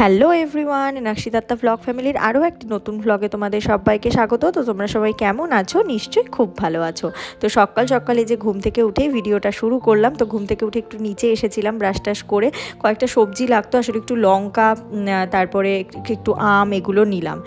Hello everyone নাকশিদাত্তা vlog ফ্যামিলির আরও একটি নতুন ভ্লগে তোমাদের সবাইকে স্বাগত। তো তোমরা সবাই কেমন আছো? নিশ্চয়ই খুব ভালো আছো। তো সকাল সকালে যে ঘুম থেকে উঠেই ভিডিওটা শুরু করলাম। তো ঘুম থেকে উঠে একটু নিচে এসেছিলাম ব্রাশ টাশ করে। কয়েকটা সবজি লাগতো, আসলে একটু লঙ্কা তারপরে একটু- আম এগুলো নিলাম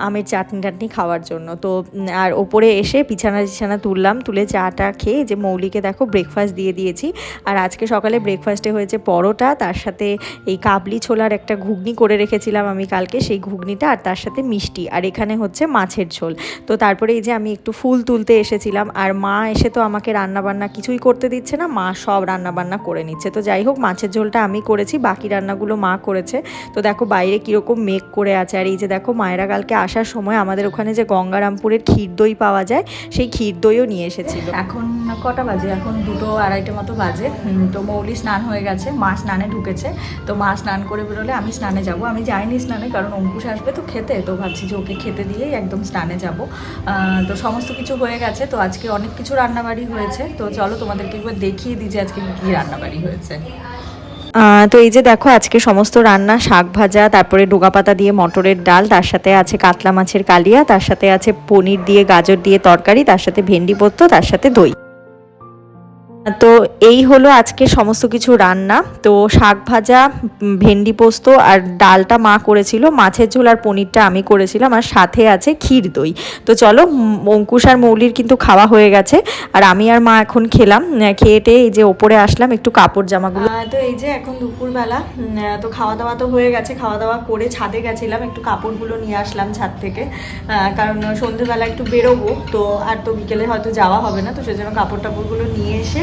আমের চাটনি টাটনি খাওয়ার জন্য। তো আর ওপরে এসে বিছানা বিছানা তুললাম, তুলে চাটা খেয়ে যে মৌলিকে দেখো ব্রেকফাস্ট দিয়ে দিয়েছি। আর আজকে সকালে ব্রেকফাস্টে হয়েছে পরোটা, তার সাথে এই কাবলি ছোলার একটা ঘুগনি করে রেখেছিলাম আমি কালকে, সেই ঘুগনিটা আর তার সাথে মিষ্টি। আর এখানে হচ্ছে মাছের ঝোল। তো তারপরে এই যে আমি একটু ফুল তুলতে এসেছিলাম, আর মা এসে তো আমাকে রান্না বান্না কিছুই করতে দিচ্ছে না, মা সব রান্না বান্না করে নিচ্ছে। তো যাই হোক, মাছের ঝোলটা আমি করেছি, বাকি রান্নাগুলো মা করেছে। তো দেখো বাইরে কীরকম মেঘ করে আছে। আর এই যে দেখো, মায়েরা কালকে আসার সময় আমাদের ওখানে যে গঙ্গারামপুরের ক্ষীর দই পাওয়া যায়, সেই ক্ষীর দইও নিয়ে এসেছিল। এখন কটা বাজে? এখন দুটো আড়াইটে মতো বাজে। তো মৌলি স্নান হয়ে গেছে, মা স্নানে ঢুকেছে। তো মা স্নান করে বেরোলে আমি স্নানে যাব। আমি যাইনি স্নানে কারণ অঙ্কুশ আসবে তো খেতে, তো ভাবছি যে ওকে খেতে দিয়েই একদম স্নানে যাব। তো সমস্ত কিছু হয়ে গেছে, তো আজকে অনেক কিছু রান্নাবাড়ি হয়েছে। তো চলো তোমাদেরকে একবার দেখিয়ে দিই যে আজকে কী রান্নাবাড়ি হয়েছে। তো এই যে দেখো, আজকে সমস্ত রান্না, শাক ভাজা, তারপরে ডোগা পাতা দিয়ে মটরের ডাল, তার সাথে আছে কাতলা মাছের কালিয়া, তার সাথে আছে পনির দিয়ে গাজর দিয়ে তরকারি, তার সাথে ভেন্ডি পোস্ত, তার সাথে দই। তো এই হলো আজকে সমস্ত কিছু রান্না। তো শাক ভাজা ভেন্ডি পোস্ত আর ডালটা মা করেছিল। মাছের ঝোল আর পনিরটা আমি করেছিলাম আর সাথে আছে ক্ষীর দই। তো চলো অঙ্কুশ আর মৌলির কিন্তু খাওয়া হয়ে গেছে। আর আমি আর মা এখন খেলাম আহ, খেয়ে টেয়ে এই যে ওপরে আসলাম একটু কাপড় জামাগুলো। তো এই যে এখন দুপুরবেলা তো খাওয়া দাওয়া তো হয়ে গেছে। খাওয়া দাওয়া করে ছাদে গেছিলাম একটু কাপড়গুলো নিয়ে আসলাম ছাদ থেকে। কারণ সন্ধেবেলা একটু বেরোবো তো আর তো বিকেলে হয়তো যাওয়া হবে না তো সেজন্য কাপড় টাপড়গুলো নিয়ে এসে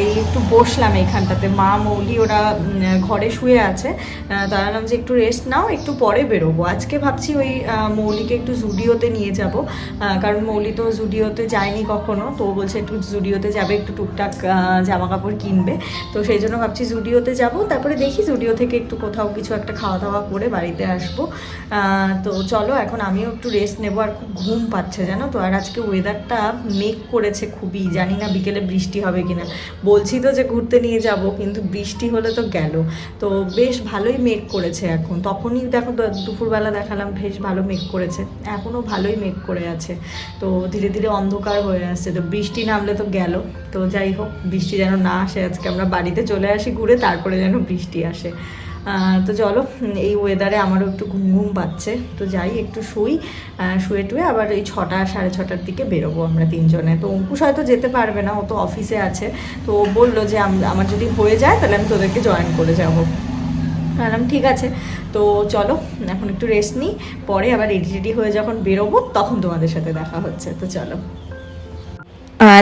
এই একটু বসলাম এইখানটাতে। মা মৌলি ওরা ঘরে শুয়ে আছে। ভাবলাম যে একটু রেস্ট নাও, একটু পরে বেরোবো। আজকে ভাবছি ওই মৌলিকে একটু জুডিওতে নিয়ে যাব। কারণ মৌলি তো জুডিওতে যায়নি কখনো, তো বলছে একটু জুডিওতে যাবে, একটু টুকটাক জামা কাপড় কিনবে। তো সেই জন্য ভাবছি জুডিওতে যাব, তারপরে দেখি জুডিও থেকে একটু কোথাও কিছু একটা খাওয়া দাওয়া করে বাড়িতে আসব। তো চলো, এখন আমিও একটু রেস্ট নেব, আর খুব ঘুম পাচ্ছে, জানো তো? আর আজকে ওয়েদারটা মেক করেছে খুবই, জানি না বিকেলে বৃষ্টি হবে কিনা। বলছি তো যে ঘুরতে নিয়ে যাব, কিন্তু বৃষ্টি হলে তো গেল। তো বেশ ভালোই মেঘ করেছে এখন। তখনই দেখো দুপুরবেলা দেখালাম, বেশ ভালো মেঘ করেছে। এখনও ভালোই মেঘ করে আছে। তো ধীরে ধীরে অন্ধকার হয়ে আসছে। তো বৃষ্টি নামলে তো গেল। তো যাই হোক, বৃষ্টি যেন না আসে, আজকে আমরা বাড়িতে চলে আসি ঘুরে, তারপরে যেন বৃষ্টি আসে। তো চলো এই ওয়েদারে আমারও একটু ঘুম ঘুম পাচ্ছে। তো যাই, একটু শুই শুয়ে টুয়ে আবার এই ছটা, সাড়ে ছটার দিকে বেরোবো আমরা তিনজনে। তো অঙ্কুশ হয়তো যেতে পারবে না, ও তো অফিসে আছে। তো ও বলল যে আমার যদি হয়ে যায়, তাহলে আমি তোদেরকে জয়েন করে যাব। বললাম ঠিক আছে। তো চলো, এখন একটু রেস্ট নিই, পরে আবার রেডি রেডি হয়ে যখন বেরোবো, তখন তোমাদের সাথে দেখা হচ্ছে। তো চলো।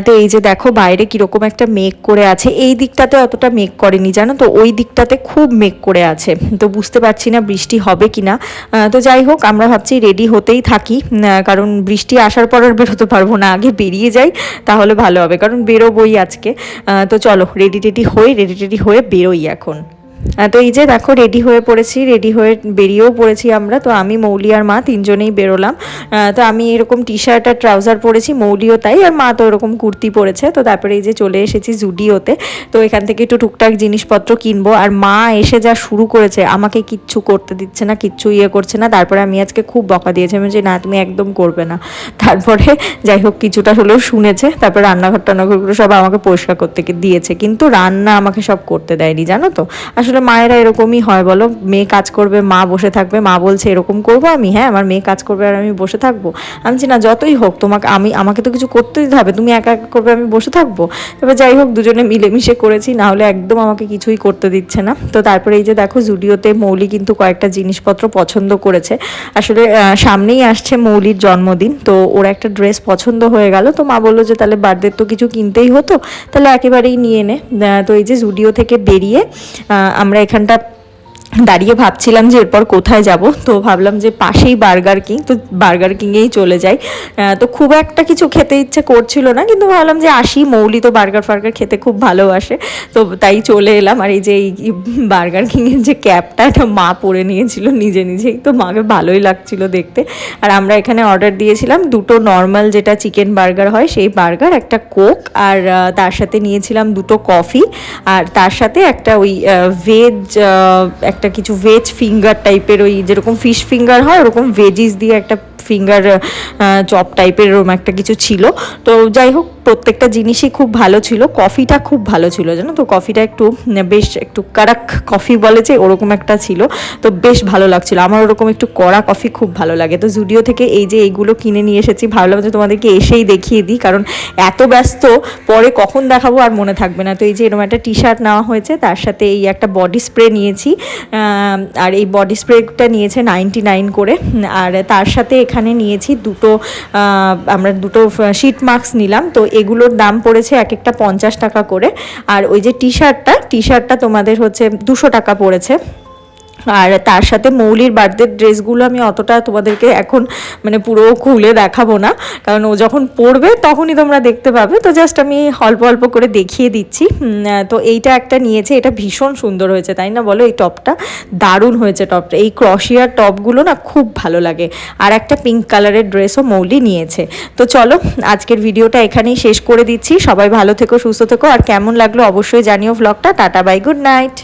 তো এই যে দেখো বাইরে কীরকম একটা মেঘ করে আছে, এই দিকটাতে অতটা মেঘ করেনি, জানো তো? ওই দিকটাতে খুব মেঘ করে আছে। তো বুঝতে পারছি না বৃষ্টি হবে কি না তো যাই হোক, আমরা ভাবছি রেডি হতেই থাকি। কারণ বৃষ্টি আসার পর আর বেরোতে পারব না। আগে বেরিয়ে যাই, তাহলে ভালো হবে। কারণ বেরোবই আজকে। তো চলো রেডি টেডি হয়ে রেডি টেডি হয়ে বেরোই এখন। তো এই যে দেখো রেডি হয়ে পড়েছি রেডি হয়ে বেরিয়েও পড়েছি আমরা। তো আমি, মৌলি আর মা তিনজনেই বেরোলাম। তো আমি এরকম টি শার্ট আর ট্রাউজার পরেছি, মৌলিও তাই, আর মা তো এরকম কুর্তি পরেছে। তো তারপরে এই যে চলে এসেছি জুডিওতে তো এখান থেকে একটু টুকটাক জিনিসপত্র কিনবো। আর মা এসে যা শুরু করেছে, আমাকে কিচ্ছু করতে দিচ্ছে না, কিচ্ছু ইয়ে করছে না। তারপরে আমি আজকে খুব বকা দিয়েছি। আমি যে না, তুমি একদম করবে না। তারপরে যাই হোক, কিছুটা হলেও শুনেছে। তারপরে রান্নাঘর টান্নাঘরগুলো সব আমাকে পরিষ্কার করতে দিয়েছে। কিন্তু রান্না আমাকে সব করতে দেয়নি, জানো তো? আসলে মায়েরা এরকমই হয়, বলো। মেয়ে কাজ করবে, মা বসে থাকবে, মা বলছে, এরকম করব আমি? হ্যাঁ আমার মেয়ে কাজ করবে আর আমি বসে থাকব। আমি না, যতই হোক, তোমাকে, আমি, আমাকে তো কিছু করতে দিতে হবে। তুমি একা একা করবে, আমি বসে থাকব? এবার যাই হোক, দুজনে মিলেমিশে করেছি, না হলে একদম আমাকে কিছুই করতে দিচ্ছে না। তো তারপরে এই যে দেখো, জুডিওতে মৌলি কিন্তু কয়েকটা জিনিসপত্র পছন্দ করেছে। আসলে সামনেই আসছে মৌলির জন্মদিন, তো ওর একটা ড্রেস পছন্দ হয়ে গেল। তো মা বলল যে, তাহলে বার্থডে তো কিছু কিনতেই হতো, তাহলে একেবারেই নিয়ে নে। তো এই যে জুডিও থেকে বেরিয়ে আমরা এখানটা দাঁড়িয়ে ভাবছিলাম যে এরপর কোথায় যাব, তো ভাবলাম যে পাশেই বার্গার কিং তো বার্গার কিংয়েই চলে যাই। তো খুব একটা কিছু খেতে ইচ্ছে করছিল না, কিন্তু ভাবলাম যে আসি, মৌলি তো বার্গার ফার্গার খেতে খুব ভালোবাসে, তো তাই চলে এলাম। আর এই যে এই বার্গার কিংয়ের যে ক্যাপটা এটা মা পরে নিয়েছিল নিজে নিজেই, তো মাকে ভালোই লাগছিল দেখতে। আর আমরা এখানে অর্ডার দিয়েছিলাম দুটো নর্মাল যেটা চিকেন বার্গার হয়, সেই বার্গার একটা কোক আর তার সাথে নিয়েছিলাম দুটো কফি আর তার সাথে একটা ওই ভেজ একটা একটা কিছু ভেজ ফিঙ্গার টাইপের ওই যেরকম ফিশ ফিঙ্গার হয়, ওরকম ভেজিস দিয়ে একটা ফিঙ্গার চপ টাইপের এরকম একটা কিছু ছিল। তো যাই হোক, প্রত্যেকটা জিনিসই খুব ভালো ছিল। কফিটা খুব ভালো ছিল, জানো তো? কফিটা একটু বেশ একটু কারাক কফি বলে যে, ওরকম একটা ছিল। তো বেশ ভালো লাগছিল। আমার ওরকম একটু কড়া কফি খুব ভালো লাগে। তো জুডিও থেকে এই যে এইগুলো কিনে নিয়ে এসেছি, ভাবলাম যে তোমাদেরকে এসেই দেখিয়ে দিই, কারণ এত ব্যস্ত, পরে কখন দেখাবো আর মনে থাকবে না। তো এই যে এরকম একটা টি শার্ট নেওয়া হয়েছে, তার সাথে এই একটা বডি স্প্রে নিয়েছি। আর এই বডি স্প্রেটা নিয়েছে নাইনটি নাইন করে। আর তার সাথে এখানে নিয়েছি দুটো আমরা দুটো শিট মাস্ক নিলাম। তো এগুলোর দাম পড়েছে এক একটা পঞ্চাশ টাকা করে। আর ওই যে টি শার্টটা টি শার্টটা তোমাদের হচ্ছে দুশো টাকা পড়েছে। আর তার সাথে মৌলির বার্থডে ড্রেসগুলো আমি অতটা তোমাদেরকে এখন মানে পুরো খুলে দেখাবো না। কারণ ও যখন পড়বে তখনই তোমরা দেখতে পাবে। তো জাস্ট আমি অল্প অল্প করে দেখিয়ে দিচ্ছি। তো এইটা একটা নিয়েছে। এটা ভীষণ সুন্দর হয়েছে, তাই না বলো? এই টপটা দারুণ হয়েছে টপটা এই ক্রশিয়ার টপগুলো না খুব ভালো লাগে। আর একটা পিঙ্ক কালারের ড্রেসও মৌলি নিয়েছে। তো চলো, আজকের ভিডিওটা এখানেই শেষ করে দিচ্ছি। সবাই ভালো থেকো, সুস্থ থেকো। আর কেমন লাগল অবশ্যই জানিও ভ্লগটা টাটা বাই গুড নাইট